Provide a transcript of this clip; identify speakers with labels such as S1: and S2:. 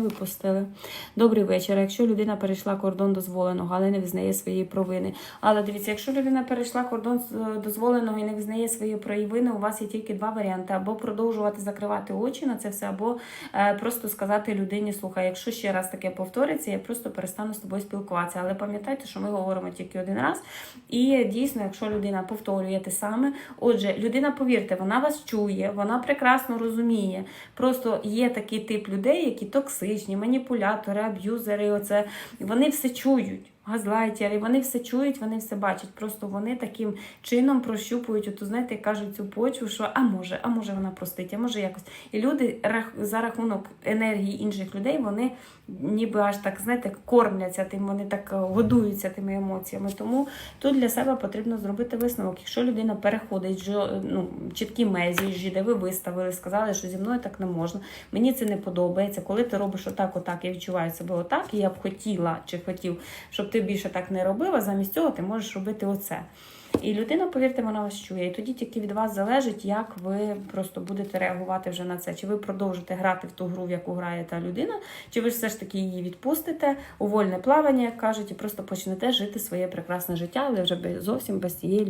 S1: Випустили. Добрий вечір. Якщо людина перейшла кордон дозволеного, але не визнає своєї провини. Але дивіться, якщо людина перейшла кордон з- дозволеного і не визнає своєї провини, у вас є тільки два варіанти: або продовжувати закривати очі на це все, або е, просто сказати людині: слухай, якщо ще раз таке повториться, я просто перестану з тобою спілкуватися. Але пам'ятайте, що ми говоримо тільки один раз. І дійсно, якщо людина повторює те саме, отже, людина, повірте, вона вас чує, вона прекрасно розуміє. Просто є такий тип людей, які токсичні, маніпулятори, аб'юзери. Оце вони все чують. Газлайтери, вони все чують, вони все бачать. Просто вони таким чином прощупують, оту, знаєте, кажуть цю почву, що а може, а може вона простить, а може якось. І люди за рахунок енергії інших людей, вони ніби аж так, знаєте, кормляться тим, вони так е, годуються тими емоціями. Тому тут для себе потрібно зробити висновок. Якщо людина переходить ну, чіткі межі, де ви виставили, сказали, що зі мною так не можна, мені це не подобається. Коли ти робиш отак, отак, я відчуваю себе отак, і я б хотіла чи хотів, щоб ти більше так не робив, а замість цього ти можеш робити оце. І людина, повірте, вона вас чує. І тоді тільки від вас залежить, як ви просто будете реагувати вже на це. Чи ви продовжите грати в ту гру, в яку грає та людина, чи ви ж все ж таки її відпустите у вольне плавання, як кажуть, і просто почнете жити своє прекрасне життя, але вже зовсім без цієї